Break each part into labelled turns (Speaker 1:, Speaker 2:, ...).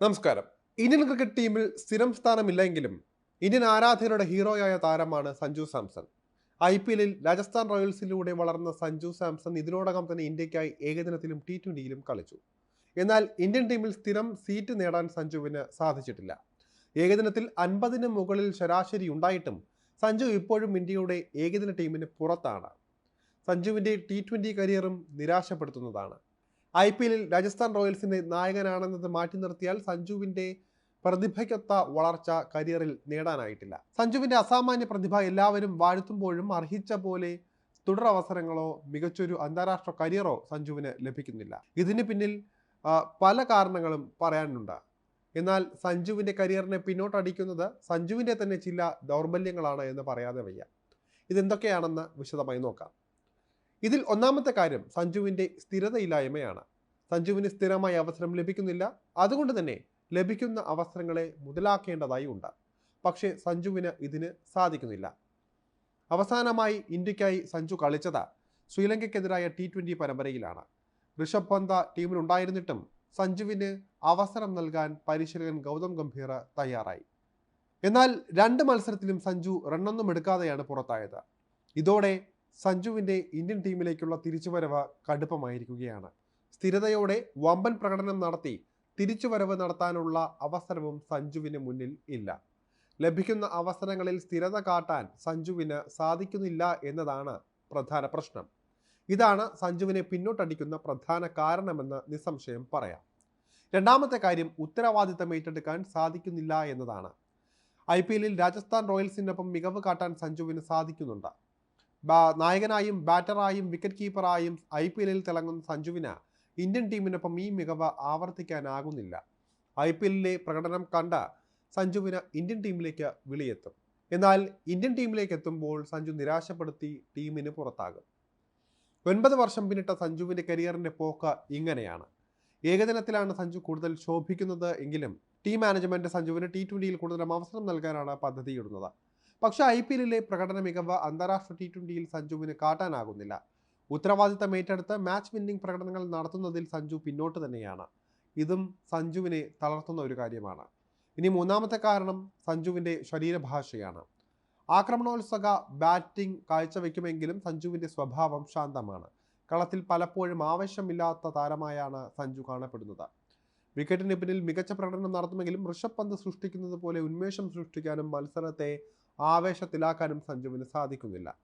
Speaker 1: നമസ്കാരം. Indian cricket ടീമിൽ സ്ഥിരം സ്ഥാനമില്ലെങ്കിലും ഇന്ത്യൻ ആരാധകരുടെ ഹീറോയായ താരമാണ് സഞ്ജു സാംസൺ. ഐ പി എല്ലിൽ രാജസ്ഥാൻ റോയൽസിലൂടെ വളർന്ന സഞ്ജു സാംസൺ ഇതിനോടകം തന്നെ ഇന്ത്യക്കായി ഏകദിനത്തിലും ടി ട്വന്റിയിലും കളിച്ചു. എന്നാൽ ഇന്ത്യൻ ടീമിൽ സ്ഥിരം സീറ്റ് നേടാൻ സഞ്ജുവിന് സാധിച്ചിട്ടില്ല. ഏകദിനത്തിൽ അൻപതിന് മുകളിൽ ശരാശരി ഉണ്ടായിട്ടും സഞ്ജു ഇപ്പോഴും ഇന്ത്യയുടെ ഏകദിന ടീമിന് പുറത്താണ്. സഞ്ജുവിന്റെ ടി ട്വന്റി കരിയറും നിരാശപ്പെടുത്തുന്നതാണ്. ഐ പി എല്ലിൽ രാജസ്ഥാൻ റോയൽസിന്റെ നായകനാണെന്നത് മാറ്റി നിർത്തിയാൽ സഞ്ജുവിന്റെ പ്രതിഭയ്ക്കൊത്ത വളർച്ച കരിയറിൽ നേടാനായിട്ടില്ല. സഞ്ജുവിന്റെ അസാമാന്യ പ്രതിഭ എല്ലാവരും വാഴ്ത്തുമ്പോഴും അർഹിച്ച പോലെ തുടരവസരങ്ങളോ മികച്ചൊരു അന്താരാഷ്ട്ര കരിയറോ സഞ്ജുവിന് ലഭിക്കുന്നില്ല. ഇതിന് പിന്നിൽ പല കാരണങ്ങളും പറയാനുണ്ട്. എന്നാൽ സഞ്ജുവിന്റെ കരിയറിനെ പിന്നോട്ടടിക്കുന്നത് സഞ്ജുവിന്റെ തന്നെ ചില ദൗർബല്യങ്ങളാണ് എന്ന് പറയാതെ വയ്യ. ഇതെന്തൊക്കെയാണെന്ന് വിശദമായി നോക്കാം. ഇതിൽ ഒന്നാമത്തെ കാര്യം സഞ്ജുവിന്റെ സ്ഥിരതയില്ലായ്മയാണ്. സഞ്ജുവിന് സ്ഥിരമായി അവസരം ലഭിക്കുന്നില്ല. അതുകൊണ്ട് തന്നെ ലഭിക്കുന്ന അവസരങ്ങളെ മുതലാക്കേണ്ടതായി ഉണ്ട്. പക്ഷേ സഞ്ജുവിന് ഇതിന് സാധിക്കുന്നില്ല. അവസാനമായി ഇന്ത്യക്കായി സഞ്ജു കളിച്ചത് ശ്രീലങ്കയ്ക്കെതിരായ ടി ട്വന്റി പരമ്പരയിലാണ്. ഋഷഭ് പന്ത ടീമിലുണ്ടായിരുന്നിട്ടും സഞ്ജുവിന് അവസരം നൽകാൻ പരിശീലകൻ ഗൗതം ഗംഭീർ തയ്യാറായി. എന്നാൽ രണ്ട് മത്സരത്തിലും സഞ്ജു റണ്ണൊന്നും എടുക്കാതെയാണ് പുറത്തായത്. ഇതോടെ സഞ്ജുവിന്റെ ഇന്ത്യൻ ടീമിലേക്കുള്ള തിരിച്ചുവരവ് കടുപ്പമായിരിക്കുകയാണ്. സ്ഥിരതയോടെ വമ്പൻ പ്രകടനം നടത്തി തിരിച്ചുവരവ് നടത്താനുള്ള അവസരവും സഞ്ജുവിന് മുന്നിൽ ഇല്ല. ലഭിക്കുന്ന അവസരങ്ങളിൽ സ്ഥിരത കാട്ടാൻ സഞ്ജുവിന് സാധിക്കുന്നില്ല എന്നതാണ് പ്രധാന പ്രശ്നം. ഇതാണ് സഞ്ജുവിനെ പിന്നോട്ടടിക്കുന്ന പ്രധാന കാരണമെന്ന് നിസ്സംശയം പറയാം. രണ്ടാമത്തെ കാര്യം ഉത്തരവാദിത്തം ഏറ്റെടുക്കാൻ സാധിക്കുന്നില്ല എന്നതാണ്. ഐ പി എല്ലിൽ രാജസ്ഥാൻ റോയൽസിനൊപ്പം മികവ് കാട്ടാൻ സഞ്ജുവിന് സാധിക്കുന്നുണ്ട്. നായകനായും ബാറ്ററായും വിക്കറ്റ് കീപ്പറായും ഐ പി എല്ലിൽ തിളങ്ങുന്ന സഞ്ജുവിന് ഇന്ത്യൻ ടീമിനൊപ്പം ഈ മികവ് ആവർത്തിക്കാനാകുന്നില്ല. ഐ പി എല്ലിലെ പ്രകടനം കണ്ട സഞ്ജുവിന് ഇന്ത്യൻ ടീമിലേക്ക് വിളിയെത്തും. എന്നാൽ ഇന്ത്യൻ ടീമിലേക്ക് എത്തുമ്പോൾ സഞ്ജു നിരാശപ്പെടുത്തി ടീമിന് പുറത്താകും. ഒൻപത് വർഷം പിന്നിട്ട സഞ്ജുവിന്റെ കരിയറിന്റെ പോക്ക് ഇങ്ങനെയാണ്. ഏകദിനത്തിലാണ് സഞ്ജു കൂടുതൽ ശോഭിക്കുന്നത് എങ്കിലും ടീം മാനേജ്മെന്റ് സഞ്ജുവിന് ടി ട്വന്റിയിൽ കൂടുതലും അവസരം നൽകാനാണ് പദ്ധതിയിടുന്നത്. പക്ഷേ ഐ പി എല്ലിലെ പ്രകടന മികവ് അന്താരാഷ്ട്ര ടി ട്വന്റിയിൽ സഞ്ജുവിന് കാട്ടാനാകുന്നില്ല. ഉത്തരവാദിത്തം ഏറ്റെടുത്ത് മാച്ച് വിന്നിംഗ് പ്രകടനങ്ങൾ നടത്തുന്നതിൽ സഞ്ജു പിന്നോട്ട് തന്നെയാണ്. ഇതും സഞ്ജുവിനെ തളർത്തുന്ന ഒരു കാര്യമാണ്. ഇനി മൂന്നാമത്തെ കാരണം സഞ്ജുവിന്റെ ശരീരഭാഷയാണ്. ആക്രമണോത്സുക ബാറ്റിംഗ് കാഴ്ചവെക്കുമെങ്കിലും സഞ്ജുവിന്റെ സ്വഭാവം ശാന്തമാണ്. കളത്തിൽ പലപ്പോഴും ആവശ്യമില്ലാത്ത താരമായാണ് സഞ്ജു കാണപ്പെടുന്നത്. വിക്കറ്റിന് പിന്നിൽ മികച്ച പ്രകടനം നടത്തുമെങ്കിലും ഋഷഭ് പന്ത് സൃഷ്ടിക്കുന്നത് പോലെ ഉന്മേഷം സൃഷ്ടിക്കാനും മത്സരത്തെ ആവേശത്തിലാക്കാനും സഞ്ജുവിന് സാധിക്കുന്നില്ല.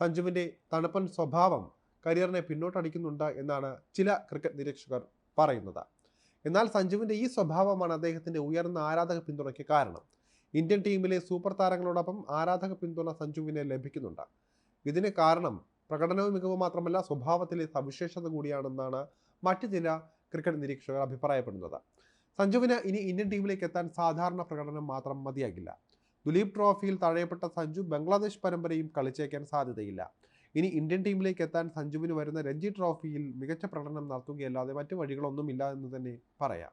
Speaker 1: സഞ്ജുവിന്റെ തണുപ്പൻ സ്വഭാവം കരിയറിനെ പിന്നോട്ടടിക്കുന്നുണ്ട് എന്നാണ് ചില ക്രിക്കറ്റ് നിരീക്ഷകർ പറയുന്നത്. എന്നാൽ സഞ്ജുവിന്റെ ഈ സ്വഭാവമാണ് അദ്ദേഹത്തിന്റെ ഉയർന്ന ആരാധക പിന്തുണയ്ക്ക് കാരണം. ഇന്ത്യൻ ടീമിലെ സൂപ്പർ താരങ്ങളോടൊപ്പം ആരാധക പിന്തുണ സഞ്ജുവിനെ ലഭിക്കുന്നുണ്ട്. ഇതിന് കാരണം പ്രകടനവും മികവ് മാത്രമല്ല സ്വഭാവത്തിലെ സവിശേഷത കൂടിയാണെന്നാണ് മറ്റു ചില ക്രിക്കറ്റ് നിരീക്ഷകർ അഭിപ്രായപ്പെടുന്നത്. സഞ്ജുവിന് ഇനി ഇന്ത്യൻ ടീമിലേക്ക് എത്താൻ സാധാരണ പ്രകടനം മാത്രം മതിയാകില്ല. ദുലീപ് ട്രോഫിയിൽ തഴയപ്പെട്ട സഞ്ജു ബംഗ്ലാദേശ് പരമ്പരയും കളിച്ചേക്കാൻ സാധ്യതയില്ല. ഇനി ഇന്ത്യൻ ടീമിലേക്ക് എത്താൻ സഞ്ജുവിന് വരുന്ന രഞ്ജി ട്രോഫിയിൽ മികച്ച പ്രകടനം നടത്തുകയല്ലാതെ മറ്റു വഴികളൊന്നുമില്ല എന്ന് തന്നെ പറയാം.